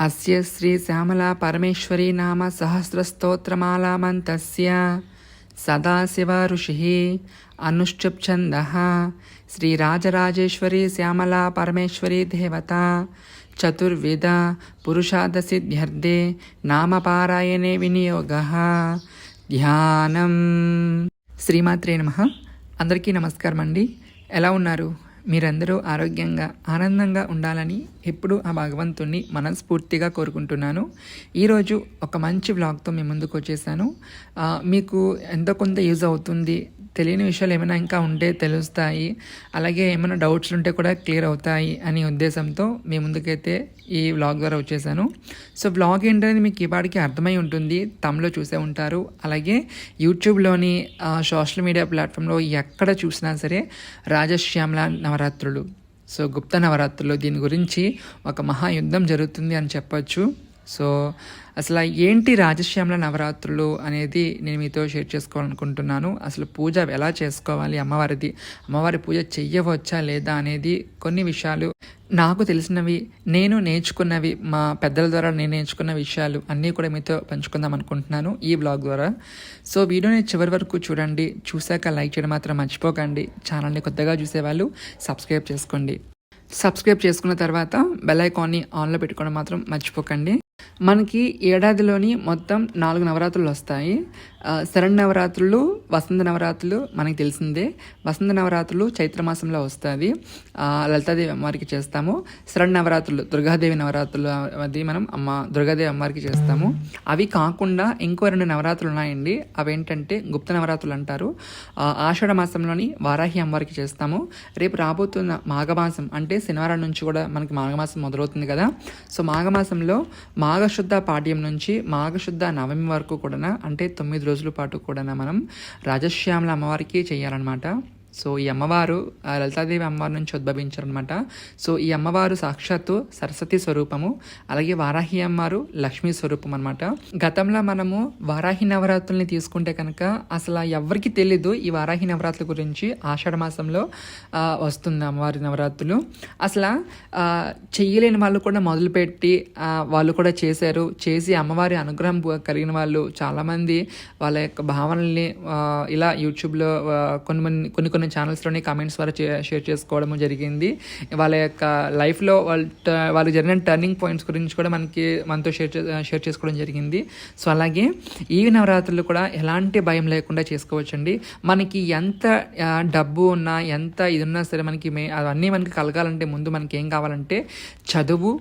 అస్య శ్రీ శ్యామలా పరమేశ్వరీ నామ సహస్రస్తోత్రమాలామంతస్య. సదాశివ ఋషి అనుష్ఠుప్ ఛందः శ్రీరాజరాజేశ్వరీ శ్యామలా పరమేశ్వరీ దేవత. చతుర్విధ పురుషాదసిద్ధ్యర్థే నామపారాయణే వినియోగ. ధ్యానం. శ్రీమాత్రే నమ. అందరికీ నమస్కారం అండి ఎలా ఉన్నారు? మీరందరూ ఆరోగ్యంగా ఆనందంగా ఉండాలని ఎప్పుడూ ఆ భగవంతుణ్ణి మనస్ఫూర్తిగా కోరుకుంటున్నాను. ఈరోజు ఒక మంచి వ్లాగ్తో మీ ముందుకు వచ్చేసాను. మీకు ఎంతో కొంత యూజ్ అవుతుంది తెలియని విషయాలు ఏమైనా ఇంకా ఉంటే తెలుస్తాయి. అలాగే ఏమైనా డౌట్స్ ఉంటే కూడా క్లియర్ అవుతాయి అనే ఉద్దేశంతో మీ ముందుకైతే ఈ వ్లాగ్ ద్వారా వచ్చేసాను. సో వ్లాగ్ ఏంటనేది మీకు ఈ అర్థమై ఉంటుంది. తమలో చూసే ఉంటారు. అలాగే యూట్యూబ్లోని సోషల్ మీడియా ప్లాట్ఫామ్లో ఎక్కడ చూసినా సరే రాజశ్యామల నవరాత్రులు. సో గుప్త నవరాత్రులు దీని గురించి ఒక మహాయుద్ధం జరుగుతుంది అని చెప్పచ్చు. సో అసలు ఏంటి రాజశ్యామల నవరాత్రులు అనేది నేను మీతో షేర్ చేసుకోవాలనుకుంటున్నాను. అసలు పూజ ఎలా చేసుకోవాలి? అమ్మవారిది అమ్మవారి పూజ చెయ్యవచ్చా లేదా అనేది కొన్ని విషయాలు నాకు తెలిసినవి నేను నేర్చుకున్నవి మా పెద్దల ద్వారా నేను నేర్చుకున్న విషయాలు అన్నీ కూడా మీతో పంచుకుందాం అనుకుంటున్నాను ఈ బ్లాగ్ ద్వారా. సో వీడియోని చివరి వరకు చూడండి. చూశాక లైక్ చేయడం మాత్రం మర్చిపోకండి. ఛానల్ని కొత్తగా చూసేవాళ్ళు సబ్స్క్రైబ్ చేసుకోండి. సబ్స్క్రైబ్ చేసుకున్న తర్వాత బెల్ ఐకాన్ని ఆన్లో పెట్టుకోవడం మాత్రం మర్చిపోకండి. మనకి ఏడాదిలోని మొత్తం నాలుగు నవరాత్రులు వస్తాయి. శరణ్ నవరాత్రులు వసంత నవరాత్రులు మనకి తెలిసిందే. వసంత నవరాత్రులు చైత్రమాసంలో వస్తుంది. లలితాదేవి అమ్మవారికి చేస్తాము. శరణ్ నవరాత్రులు దుర్గాదేవి నవరాత్రులు అది మనం అమ్మ దుర్గాదేవి అమ్మవారికి చేస్తాము. అవి కాకుండా ఇంకో రెండు నవరాత్రులు ఉన్నాయండి. అవేంటంటే గుప్త నవరాత్రులు అంటారు. ఆషాఢ మాసంలోని వారాహి అమ్మవారికి చేస్తాము. రేపు రాబోతున్న మాఘమాసం అంటే శనివారం నుంచి కూడా మనకి మాఘమాసం మొదలవుతుంది కదా. సో మాఘమాసంలో మాఘశుద్ధ పాఠ్యం నుంచి మాఘశుద్ధ నవమి వరకు కూడా అంటే తొమ్మిది రోజుల పాటు కూడా మనం రాజశ్యామల అమ్మవారికి చేయాలన్నమాట. సో ఈ అమ్మవారు లలితాదేవి అమ్మవారి నుంచి ఉద్భవించారనమాట సో ఈ అమ్మవారు సాక్షాత్తు సరస్వతి స్వరూపము అలాగే వారాహి అమ్మవారు లక్ష్మీ స్వరూపం అనమాట గతంలో మనము వారాహి నవరాత్రుల్ని తీసుకుంటే కనుక అసలు ఎవరికి తెలీదు ఈ వారాహి నవరాత్రుల గురించి ఆషాఢ మాసంలో వస్తుంది అమ్మవారి నవరాత్రులు. అసలు చెయ్యలేని వాళ్ళు కూడా మొదలుపెట్టి వాళ్ళు కూడా చేశారు. చేసి అమ్మవారి అనుగ్రహం కలిగిన వాళ్ళు చాలామంది. వాళ్ళ యొక్క భావనల్ని ఇలా యూట్యూబ్లో కొన్ని కొన్ని కొన్ని కొన్ని ఛానల్స్లోని కామెంట్స్ ద్వారా షేర్ చేసుకోవడం జరిగింది. వాళ్ళ యొక్క లైఫ్లో వాళ్ళ వాళ్ళు వాళ్ళకి జరిగిన టర్నింగ్ పాయింట్స్ గురించి కూడా మనకి మనతో షేర్ చే- షేర్ చేసుకోవడం జరిగింది. సో అలాగే ఈ నవరాత్రులు కూడా ఎలాంటి భయం లేకుండా చేసుకోవచ్చండి. మనకి ఎంత డబ్బు ఉన్నా ఎంత ఇది ఉన్నా సరే మనకి మే అవన్నీ మనకి కలగాలంటే ముందు మనకి ఏం కావాలంటే చదువు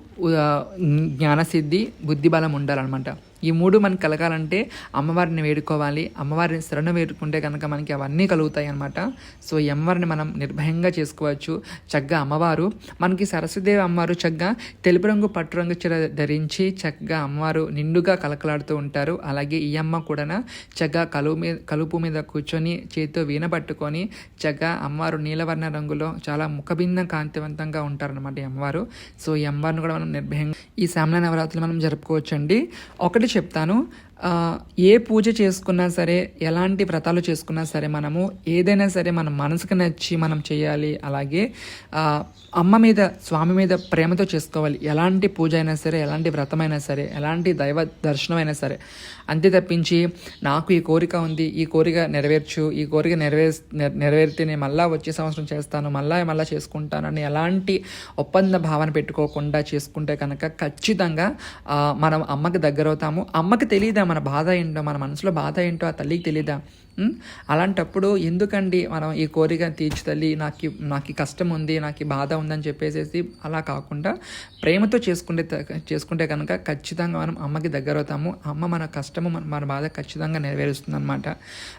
జ్ఞానసిద్ధి బుద్ధి బలం ఉండాలన్నమాట. ఈ మూడు మనకు కలగాలంటే అమ్మవారిని వేడుకోవాలి అమ్మవారిని శరణ వేడుకుంటే కనుక మనకి అవన్నీ కలుగుతాయి అనమాట సో ఈ అమ్మవారిని మనం నిర్భయంగా చేసుకోవచ్చు. చక్కగా అమ్మవారు మనకి సరస్వదేవి అమ్మవారు చక్కగా తెలుపు రంగు పట్టు రంగు చీర ధరించి చక్కగా అమ్మవారు నిండుగా కలకలాడుతూ ఉంటారు. అలాగే ఈ అమ్మ కూడా చక్కగా కలుపు మీద కలుపు మీద కూర్చొని చేతితో వీణ పట్టుకొని చక్కగా అమ్మవారు నీలవర్ణ రంగులో చాలా ముఖభిన్న కాంతివంతంగా ఉంటారనమాట ఈ అమ్మవారు. సో ఈ అమ్మవారిని కూడా మనం నిర్భయంగా ఈ శ్యామల నవరాత్రులు మనం జరుపుకోవచ్చండి. ఒకటి చెప్తాను. ఏ పూజ చేసుకున్నా సరే ఎలాంటి వ్రతాలు చేసుకున్నా సరే మనము ఏదైనా సరే మన మనసుకు నచ్చి మనం చేయాలి. అలాగే అమ్మ మీద స్వామి మీద ప్రేమతో చేసుకోవాలి. ఎలాంటి పూజ అయినా సరే ఎలాంటి వ్రతమైనా సరే ఎలాంటి దైవ దర్శనం అయినా సరే. అంతే తప్పించి నాకు ఈ కోరిక ఉంది ఈ కోరిక నెరవేర్చు ఈ కోరిక నెరవేర్ నెరవేరితే నేను మళ్ళీ వచ్చే సంవత్సరం చేస్తాను మళ్ళీ మళ్ళీ చేసుకుంటాను చేసుకుంటానని ఎలాంటి ఒప్పంద భావన పెట్టుకోకుండా చేసుకుంటే కనుక ఖచ్చితంగా మనం అమ్మకి దగ్గర అవుతాము అమ్మకి తెలియదా మన బాధ ఏంటో మన మనసులో బాధ ఏంటో ఆ తల్లికి తెలియదా? అలాంటప్పుడు ఎందుకండి మనం ఈ కోరిక తీర్చి తల్లి నాకు నాకు కష్టం ఉంది నాకు బాధ ఉందని చెప్పేసేసి అలా కాకుండా ప్రేమతో చేసుకుంటే చేసుకుంటే కనుక ఖచ్చితంగా మనం అమ్మకి దగ్గర అవుతాము. అమ్మ మన కష్టము మన మన బాధ ఖచ్చితంగా నెరవేరుస్తుంది అనమాట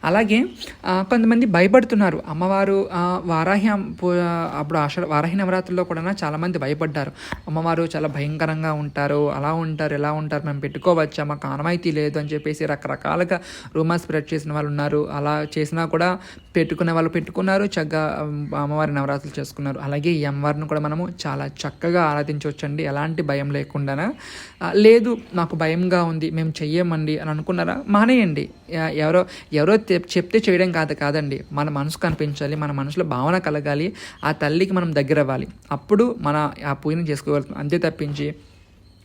అలాగే కొంతమంది భయపడుతున్నారు. అమ్మవారు వారాహి పూ- అప్పుడు ఆష వారాహి నవరాత్రుల్లో కూడా చాలామంది భయపడ్డారు. అమ్మవారు చాలా భయంకరంగా ఉంటారు అలా ఉంటారు ఎలా ఉంటారు మేము పెట్టుకోవచ్చా మాకు ఆనవాయితీ లేదు అని చెప్పేసి రకరకాలుగా రూమర్స్ స్ప్రెడ్ చేసిన వాళ్ళు ఉన్నారు. అలా చేసినా కూడా పెట్టుకునే వాళ్ళు పెట్టుకున్నారు చక్కగా అమ్మవారి నవరాత్రులు చేసుకున్నారు. అలాగే ఈ అమ్మవారిని కూడా మనము చాలా చక్కగా ఆరాధించవచ్చండి ఎలాంటి భయం లేకుండా లేదు నాకు భయంగా ఉంది మేము చెయ్యమండి అని అనుకున్నారా? మానేయండి. ఎవరో ఎవరో చెప్తే చేయడం కాదు కాదండి. మన మనసు కనిపించాలి మన మనసులో భావన కలగాలి ఆ తల్లికి మనం దగ్గర అవ్వాలి అప్పుడు మన ఆ పూజను చేసుకోగలుగుతాం. అంతే తప్పించి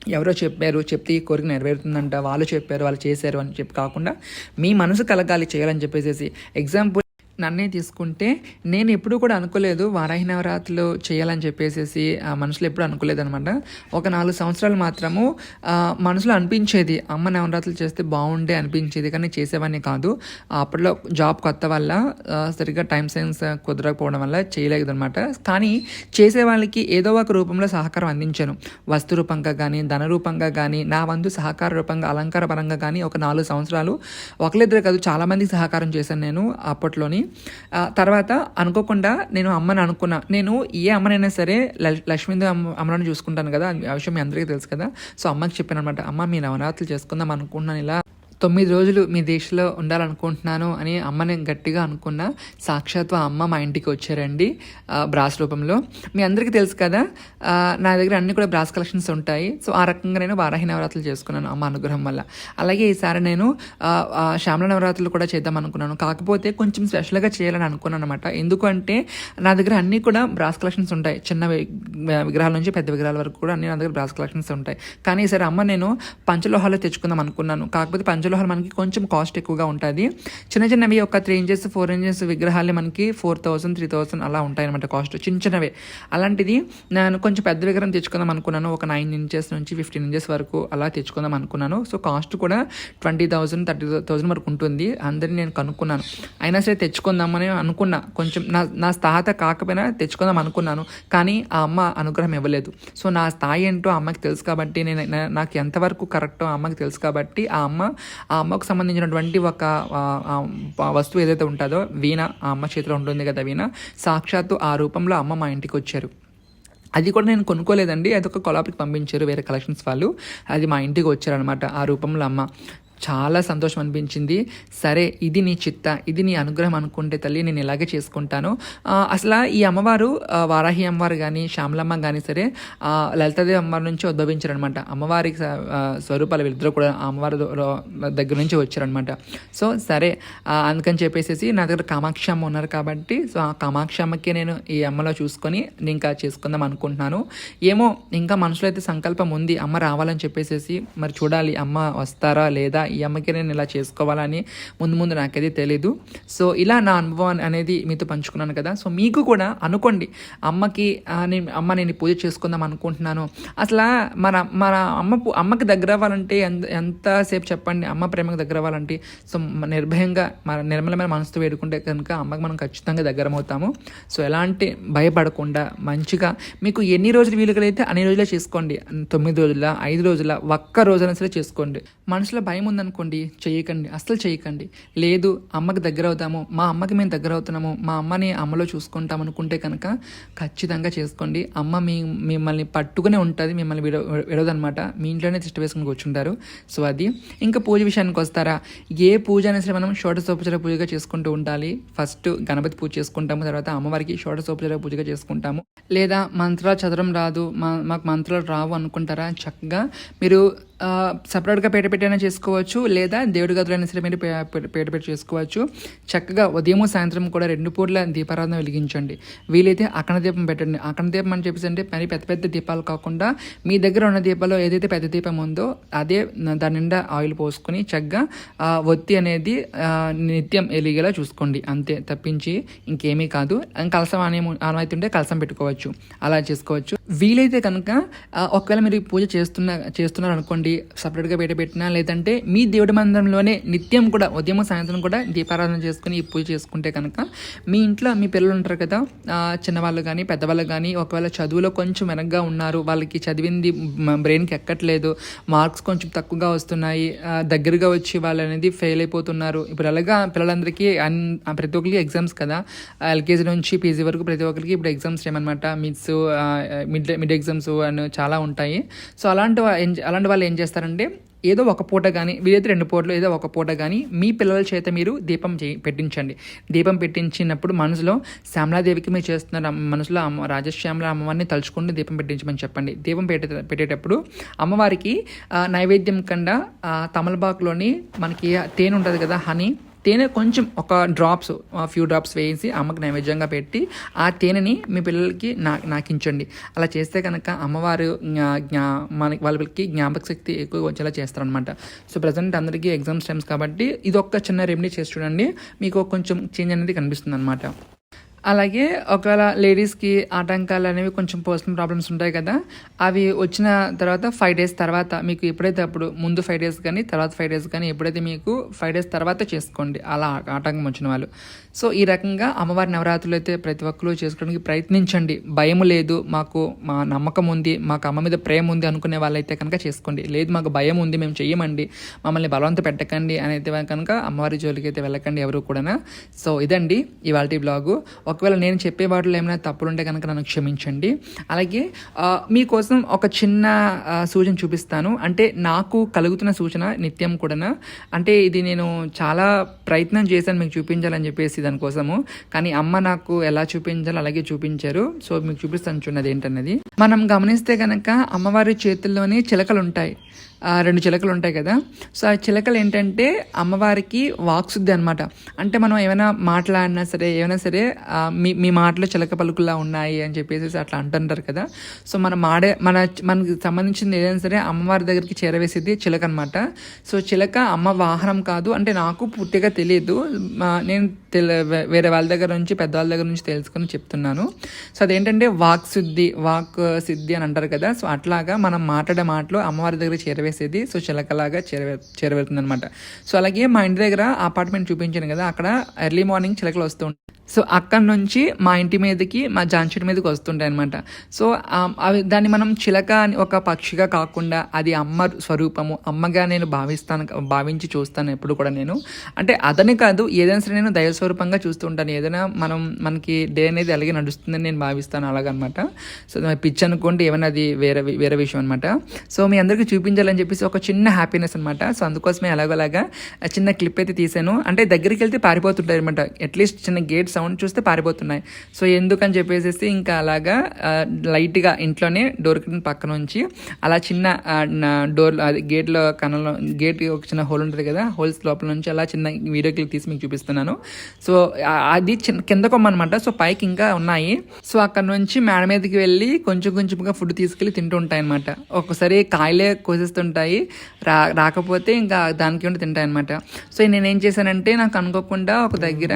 ఎవరో చెప్పారు చెప్తే ఈ కోరిక నెరవేరుతుందంట వాళ్ళు చెప్పారు వాళ్ళు చేశారు అని చెప్పి కాకుండా మీ మనసు కలగాలి చేయాలని చెప్పేసి ఎగ్జాంపుల్ నన్నే తీసుకుంటే నేను ఎప్పుడు కూడా అనుకోలేదు వారాహి నవరాత్రులు చేయాలని చెప్పేసి ఆ మనసులో ఎప్పుడు అనుకోలేదు అనమాట ఒక నాలుగు సంవత్సరాలు మాత్రము మనసులో అనిపించేది అమ్మ నవరాత్రులు చేస్తే బాగుండే అనిపించేది కానీ చేసేవాడిని కాదు. అప్పట్లో జాబ్ కొత్త వల్ల సరిగ్గా టైం సెన్స్ కుదరకపోవడం వల్ల చేయలేదు అనమాట కానీ చేసే వాళ్ళకి ఏదో ఒక రూపంలో సహకారం అందించాను. వస్తు రూపంగా కానీ ధన రూపంగా కానీ నా వంతు సహకార రూపంగా అలంకార పరంగా కానీ ఒక నాలుగు సంవత్సరాలు ఒకరిద్దరు కాదు చాలామందికి సహకారం చేశాను నేను అప్పట్లోని. తర్వాత అనుకోకుండా నేను అమ్మని అనుకున్నా. నేను ఏ అమ్మనైనా సరే ల- లక్ష్మీదేవి అమ్మ అమ్మని చూసుకుంటాను కదా ఆ విషయం మీ అందరికీ తెలుసు కదా. సో అమ్మకి చెప్పాను అనమాట అమ్మ మీ నవరాత్రులు చేసుకుందాం అనుకుంటున్నాను ఇలా తొమ్మిది రోజులు మీ దేశంలో ఉండాలనుకుంటున్నాను అని అమ్మని గట్టిగా అనుకున్న సాక్షాత్ అమ్మ మా ఇంటికి వచ్చారండి బ్రాస్ రూపంలో. మీ అందరికీ తెలుసు కదా నా దగ్గర అన్ని కూడా బ్రాస్ కలెక్షన్స్ ఉంటాయి. సో ఆ రకంగా నేను వారాహి నవరాత్రులు చేసుకున్నాను అమ్మ అనుగ్రహం వల్ల. అలాగే ఈసారి నేను శ్యామల నవరాత్రులు కూడా చేద్దాం అనుకున్నాను. కాకపోతే కొంచెం స్పెషల్గా చేయాలని అనుకున్నాను అనమాట ఎందుకంటే నా దగ్గర అన్ని కూడా బ్రాస్ కలెక్షన్స్ ఉంటాయి. చిన్న విగ్రహాల నుంచి పెద్ద విగ్రహాల వరకు కూడా అన్ని నా దగ్గర బ్రాస్ కలెక్షన్స్ ఉంటాయి. కానీ ఈసారి అమ్మ నేను పంచలోహాలు తెచ్చుకుందాం అనుకున్నాను. కాకపోతే పంచలో పంచలోహాలు మనకి కొంచెం కాస్ట్ ఎక్కువగా ఉంటుంది. చిన్న చిన్నవి ఒక త్రీ ఇంచెస్ ఫోర్ ఇంచెస్ విగ్రహాలే మనకి ఫోర్ థౌసండ్ త్రీ థౌసండ్ అలా ఉంటాయి అనమాట కాస్ట్ చిన్న చిన్నవే. అలాంటిది నేను కొంచెం పెద్ద విగ్రహం తెచ్చుకుందాం అనుకున్నాను. ఒక నైన్ ఇంచెస్ నుంచి ఫిఫ్టీన్ ఇంచెస్ వరకు అలా తెచ్చుకుందాం అనుకున్నాను. సో కాస్ట్ కూడా ట్వంటీ థౌసండ్ థర్టీ థౌసండ్ వరకు ఉంటుంది. అందరినీ నేను కనుక్కున్నాను. అయినా సరే తెచ్చుకుందామని అనుకున్నా. కొంచెం నా నా స్థాత కాకపోయినా తెచ్చుకుందాం అనుకున్నాను. కానీ ఆ అమ్మ అనుగ్రహం ఇవ్వలేదు. సో నా స్థాయి ఏంటో ఆ అమ్మకి తెలుసు కాబట్టి నేను నాకు ఎంతవరకు కరెక్టో ఆ అమ్మకి తెలుసు కాబట్టి ఆ అమ్మ ఆ అమ్మకు సంబంధించినటువంటి ఒక వస్తువు ఏదైతే ఉంటుందో వీణ ఆ అమ్మ చేతిలో ఉంటుంది కదా వీణ సాక్షాత్తు ఆ రూపంలో అమ్మ మా ఇంటికి వచ్చారు. అది కూడా నేను కొనుక్కోలేదండి అది ఒక కొలాబ్కి పంపించారు వేరే కలెక్షన్స్ వాళ్ళు. అది మా ఇంటికి వచ్చారనమాట ఆ రూపంలో అమ్మ. చాలా సంతోషం అనిపించింది. సరే ఇది నీ చిత్త ఇది నీ అనుగ్రహం అనుకుంటే తల్లి నేను ఇలాగే చేసుకుంటాను. అసలు ఈ అమ్మవారు వారాహి అమ్మవారు కానీ శ్యామలమ్మ కానీ సరే లలితాదేవి అమ్మవారి నుంచి ఉద్భవించారనమాట అమ్మవారికి స్వరూపాలు వీళ్ళిద్దరూ కూడా అమ్మవారి దగ్గర నుంచి వచ్చారనమాట సో సరే అందుకని చెప్పేసి నా దగ్గర కామాక్షి అమ్మ ఉన్నారు కాబట్టి సో ఆ కామాక్షి అమ్మకి నేను ఈ అమ్మలో చూసుకొని నేను ఇంకా చేసుకుందాం అనుకుంటున్నాను. ఏమో ఇంకా మనసులో అయితే సంకల్పం ఉంది. అమ్మ రావాలని చెప్పేసేసి మరి చూడాలి అమ్మ వస్తారా లేదా ఈ అమ్మకి నేను ఇలా చేసుకోవాలని ముందు ముందు నాకైతే తెలీదు. సో ఇలా నా అనుభవం అనేది మీతో పంచుకున్నాను కదా. సో మీకు కూడా అనుకోండి అమ్మకి నేను అమ్మ నేను పూజ చేసుకుందాం అనుకుంటున్నాను. అసలు మన మన అమ్మ అమ్మకి దగ్గర అవ్వాలంటే ఎంత ఎంతసేపు చెప్పండి? అమ్మ ప్రేమకు దగ్గర అవ్వాలంటే సో నిర్భయంగా మన నిర్మలమైన మనసుతో వేడుకుంటే కనుక అమ్మకి మనం ఖచ్చితంగా దగ్గర అవుతాము. సో ఎలాంటి భయపడకుండా మంచిగా మీకు ఎన్ని రోజులు వీలుగలైతే అన్ని రోజులే చేసుకోండి. తొమ్మిది రోజుల ఐదు రోజుల ఒక్క రోజున సరే చేసుకోండి. మనసులో భయం ఉందనుకోండి చేయకండి అస్సలు చేయకండి. లేదు అమ్మకి దగ్గర అవుతాము మా అమ్మకి మేము దగ్గర అవుతున్నాము మా అమ్మని అమ్మలో చూసుకుంటాం అనుకుంటే కనుక ఖచ్చితంగా చేసుకోండి. అమ్మ మీ మిమ్మల్ని పట్టుకునే ఉంటుంది మిమ్మల్ని విడ విడదనమాట మీ ఇంట్లోనే తిష్ట వేసుకుని కూర్చుంటారు. సో అది. ఇంకా పూజ విషయానికి వస్తారా? ఏ పూజ అయినా సరే మనం షోడశోపచార పూజగా చేసుకుంటూ ఉండాలి. ఫస్ట్ గణపతి పూజ చేసుకుంటాము తర్వాత అమ్మవారికి షోడశోపచార పూజగా చేసుకుంటాము. లేదా మంత్రాలు చదవడం రాదు మా మాకు మంత్రాలు రావు అనుకుంటారా? చక్కగా మీరు సపరేట్గా పేట పెట్టైనా చేసుకోవచ్చు లేదా దేవుడి గదులైనా సరే మీరు పే- పేట పెట్టి చేసుకోవచ్చు. చక్కగా ఉదయము సాయంత్రం కూడా రెండు పూట్ల దీపారాధన వెలిగించండి. వీలైతే అక్కడ దీపం పెట్టండి. అక్కడ దీపం అని చెప్పేసి అంటే మరి పెద్ద పెద్ద దీపాలు కాకుండా మీ దగ్గర ఉన్న దీపాలు ఏదైతే పెద్ద దీపం ఉందో అదే దాని నిండా ఆయిల్ పోసుకొని చక్కగా ఒత్తి అనేది నిత్యం ఎలిగేలా చూసుకోండి. అంతే తప్పించి ఇంకేమీ కాదు. కలసం అనే ఆనవాయితీ ఉంటే కలసం పెట్టుకోవచ్చు. అలా చేసుకోవచ్చు. వీలైతే కనుక ఒకవేళ మీరు పూజ చేస్తున్న చేస్తున్నారు అనుకోండి సపరేట్గా బయట పెట్టినా లేదంటే మీ దేవుడి మందిరంలోనే నిత్యం కూడా ఉదయం సాయంత్రం కూడా దీపారాధన చేసుకుని ఈ పూజ చేసుకుంటే కనుక మీ ఇంట్లో మీ పిల్లలు ఉంటారు కదా చిన్నవాళ్ళు కానీ పెద్దవాళ్ళు కానీ ఒకవేళ చదువులో కొంచెం వెనక్గా ఉన్నారు వాళ్ళకి చదివింది బ్రెయిన్కి ఎక్కట్లేదు మార్క్స్ కొంచెం తక్కువగా వస్తున్నాయి దగ్గరగా వచ్చి వాళ్ళు అనేది ఫెయిల్ అయిపోతున్నారు. ఇప్పుడు అలాగా పిల్లలందరికీ అన్ ప్రతి ఒక్కరికి ఎగ్జామ్స్ కదా ఎల్కేజీ నుంచి పీజీ వరకు ప్రతి ఒక్కరికి ఇప్పుడు exams ఏమన్నమాట mids mid mid exams and చాలా ఉంటాయి. సో అలాంటి అలాంటి వాళ్ళు ఏం చేస్తారంటే ఏదో ఒక పూట కానీ వీలైతే రెండు పూటలు ఏదో ఒక పూట కానీ మీ పిల్లల చేత మీరు దీపం చే పెట్టించండి. దీపం పెట్టించినప్పుడు మనసులో శ్యామలాదేవికి మీరు చేస్తున్నారు మనసులో అమ్మ రాజశ్యామల అమ్మవారిని తలుచుకుంటూ దీపం పెట్టించమని చెప్పండి. దీపం పెట్టే పెట్టేటప్పుడు అమ్మవారికి నైవేద్యం కన్నా తమలబాకులోని మనకి తేనె ఉంటుంది కదా హనీ తేనె కొంచెం ఒక డ్రాప్స్ ఫ్యూ డ్రాప్స్ వేసి అమ్మకి నైవేద్యంగా పెట్టి ఆ తేనెని మీ పిల్లలకి నా నాకించండి. అలా చేస్తే కనుక అమ్మవారు జ్ఞా- మనకి వాళ్ళకి జ్ఞాపక శక్తి ఎక్కువ వచ్చేలా చేస్తారనమాట సో ప్రజెంట్ అందరికీ ఎగ్జామ్స్ టైమ్స్ కాబట్టి ఇది ఒక చిన్న రెమెడీ చేసి చూడండి. మీకు కొంచెం చేంజ్ అనేది కనిపిస్తుంది అనమాట అలాగే ఒకవేళ లేడీస్కి ఆటంకాలు అనేవి కొంచెం పర్సనల్ ప్రాబ్లమ్స్ ఉంటాయి కదా అవి వచ్చిన తర్వాత ఫైవ్ డేస్ తర్వాత మీకు ఎప్పుడైతే అప్పుడు ముందు ఫైవ్ డేస్ కానీ తర్వాత ఫైవ్ డేస్ కానీ ఎప్పుడైతే మీకు ఫైవ్ డేస్ తర్వాత చేసుకోండి అలా ఆటంకం వచ్చిన వాళ్ళు. సో ఈ రకంగా అమ్మవారి నవరాత్రులు అయితే ప్రతి ఒక్కరు చేసుకోవడానికి ప్రయత్నించండి. భయం లేదు. మాకు మా నమ్మకం ఉంది. మాకు అమ్మ మీద ప్రేమ ఉంది అనుకునే వాళ్ళైతే కనుక చేసుకోండి. లేదు మాకు భయం ఉంది. మేము చెయ్యమండి. మమ్మల్ని బలవంత పెట్టకండి అని అయితే కనుక అమ్మవారి జోలికి అయితే వెళ్ళకండి ఎవరు కూడా సో ఇదండి ఇవాళ బ్లాగు. ఒకవేళ నేను చెప్పే వాటిలో ఏమైనా తప్పులుంటే కనుక నన్ను క్షమించండి. అలాగే మీకోసం ఒక చిన్న సూచన చూపిస్తాను. అంటే నాకు కలుగుతున్న సూచన నిత్యం కూడా అంటే ఇది నేను చాలా ప్రయత్నం చేశాను మీకు చూపించాలని చెప్పేసి దానికోసము కానీ అమ్మ నాకు ఎలా చూపించాలో అలాగే చూపించారు. సో మీకు చూపిస్తాను చూడండి ఏంటన్నది మనం గమనిస్తే కనుక అమ్మవారి చేతుల్లోనే చిలకలు ఉంటాయి రెండు చిలకలు ఉంటాయి కదా. సో ఆ చిలకలు ఏంటంటే అమ్మవారికి వాక్సుద్ది అనమాట అంటే మనం ఏమైనా మాట్లాడినా సరే ఏమైనా సరే మీ మీ మాటలు చిలక పలుకులా ఉన్నాయి అని చెప్పేసి అట్లా అంటుంటారు కదా. సో మనం మాడే మన మనకి సంబంధించింది ఏదైనా సరే అమ్మవారి దగ్గరికి చేరవేసేది చిలక అనమాట సో చిలక అమ్మ వాహనం కాదు. అంటే నాకు పూర్తిగా తెలియదు నేను తెల వేరే వాళ్ళ దగ్గర నుంచి పెద్దవాళ్ళ దగ్గర నుంచి తెలుసుకొని చెప్తున్నాను. సో అదేంటంటే వాక్ శుద్ధి వాక్ సిద్ధి అని అంటారు కదా. సో అట్లాగా మనం మాట్లాడే మాటలు అమ్మవారి దగ్గర చేసేది. సో చిలకలాగా చేరవే చేరవేరుతుంది అనమాట సో అలాగే మా ఇంటి దగ్గర అపార్ట్మెంట్ చూపించాను కదా అక్కడ ఎర్లీ మార్నింగ్ చిలకలు వస్తూ ఉంటాయి. సో అక్కడి నుంచి మా ఇంటి మీదకి మా జాన్చెట్టు మీదకి వస్తుంటాయి అనమాట సో అవి దాన్ని మనం చిలక అని ఒక పక్షిగా కాకుండా అది అమ్మ స్వరూపము అమ్మగా నేను భావిస్తాను భావించి చూస్తాను ఎప్పుడు కూడా నేను. అంటే అతని కాదు ఏదైనా సరే నేను దైవ స్వరూపంగా చూస్తూ ఉంటాను. ఏదైనా మనం మనకి డే అనేది అలాగే నడుస్తుందని నేను భావిస్తాను అలాగనమాట. సో పిచ్చి పిచ్ అనుకోండి ఏమైనా అది వేరే వేరే విషయం అనమాట సో మీ అందరికీ చూపించాలని చెప్పేసి ఒక చిన్న హ్యాపీనెస్ అనమాట సో అందుకోసమే ఎలాగోలాగా ఆ చిన్న క్లిప్ అయితే తీసాను. అంటే దగ్గరికి వెళ్తే పారిపోతుంటారు అనమాట అట్లీస్ట్ చిన్న గేట్ సౌండ్ చూస్తే పారిపోతున్నాయి. సో ఎందుకని చెప్పేసి ఇంకా అలాగా లైట్గా ఇంట్లోనే డోర్ పక్క నుంచి అలా చిన్న డోర్ అది గేట్లో కనలో గేట్ ఒక చిన్న హోల్ ఉంటుంది కదా హోల్స్ లోపల నుంచి అలా చిన్న వీడియో క్లిప్ తీసి మీకు చూపిస్తున్నాను. సో అది చిన్న కిందకొమ్మనమాట సో పైకి ఇంకా ఉన్నాయి. సో అక్కడ నుంచి మేడ మీదకి వెళ్ళి కొంచెం కొంచెంగా ఫుడ్ తీసుకెళ్ళి తింటూ ఉంటాయి అనమాట ఒక్కసారి కాయలే కోసేస్తుంటాయి రా రాకపోతే ఇంకా దానికి ఉండి తింటాయి అనమాట సో నేనేం చేశానంటే నాకు అనుకోకుండా ఒక దగ్గర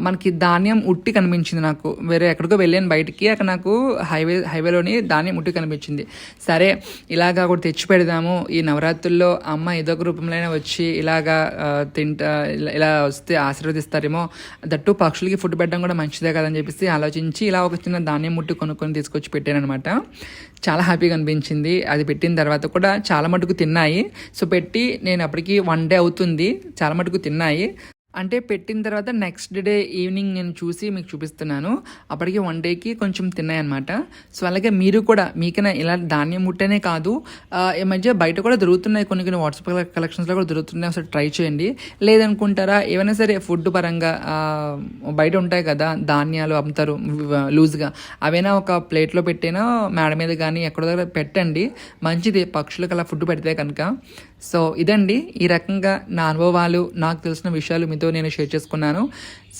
మన మనకి ధాన్యం ఉట్టి కనిపించింది నాకు. వేరే ఎక్కడికో వెళ్ళాను బయటికి అక్కడ నాకు హైవే హైవేలోని ధాన్యం ఉట్టి కనిపించింది. సరే ఇలాగా ఒకటి తెచ్చి పెడదాము. ఈ నవరాత్రుల్లో అమ్మ ఏదో ఒక రూపంలోనే వచ్చి ఇలాగా తింటా ఇలా- ఇలా వస్తే ఆశీర్వదిస్తారేమో. దట్టు పక్షులకి ఫుడ్ పెట్టడం కూడా మంచిదే కదని చెప్పేసి ఆలోచించి ఇలా ఒక చిన్న ధాన్యం ముట్టి కొనుక్కొని తీసుకొచ్చి పెట్టాను అనమాట చాలా హ్యాపీగా అనిపించింది. అది పెట్టిన తర్వాత కూడా చాలా మటుకు తిన్నాయి. సో పెట్టి నేను అప్పటికి వన్ డే అవుతుంది. చాలా మటుకు తిన్నాయి. అంటే పెట్టిన తర్వాత నెక్స్ట్ డే ఈవినింగ్ నేను చూసి మీకు చూపిస్తున్నాను. అప్పటికి వన్ డేకి కొంచెం తిన్నాయి అనమాట సో అలాగే మీరు కూడా మీకైనా ఇలా ధాన్యం ముట్టనే కాదు. ఈ మధ్య బయట కూడా దొరుకుతున్నాయి కొన్ని కొన్ని వాట్సాప్ కలెక్షన్స్లో కూడా దొరుకుతున్నాయి. ఒకసారి ట్రై చేయండి. లేదనుకుంటారా ఏమైనా సరే ఫుడ్ పరంగా బయట ఉంటాయి కదా ధాన్యాలు అమ్ముతారు లూజ్గా అవైనా ఒక ప్లేట్లో పెట్టినా మేడ మీద కానీ ఎక్కడో దగ్గర పెట్టండి. మంచిది పక్షులకు అలా ఫుడ్ పెడితే కనుక. సో ఇదండి ఈ రకంగా నా అనుభవాలు నాకు తెలిసిన విషయాలు మీతో నేను షేర్ చేసుకున్నాను.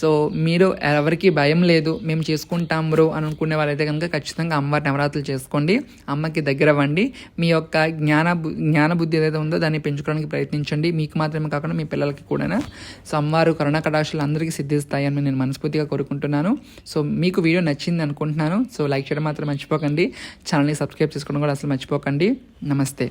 సో మీరు ఎవరికి భయం లేదు మేము చేసుకుంటాం రో అని అనుకునే వాళ్ళైతే కనుక ఖచ్చితంగా అమ్మవారి నవరాత్రులు చేసుకోండి. అమ్మకి దగ్గర అవ్వండి. మీ యొక్క జ్ఞాన జ్ఞానబుద్ధి జ్ఞాన బుద్ధి ఏదైతే ఉందో దాన్ని పెంచుకోవడానికి ప్రయత్నించండి. మీకు మాత్రమే కాకుండా మీ పిల్లలకి కూడా సో అమ్మవారు కరుణ కటాక్షలు అందరికీ సిద్ధిస్తాయని నేను మనస్ఫూర్తిగా కోరుకుంటున్నాను. సో మీకు వీడియో నచ్చింది అనుకుంటున్నాను. సో లైక్ చేయడం మాత్రం మర్చిపోకండి. ఛానల్ని సబ్స్క్రైబ్ చేసుకోవడం కూడా అసలు మర్చిపోకండి. నమస్తే.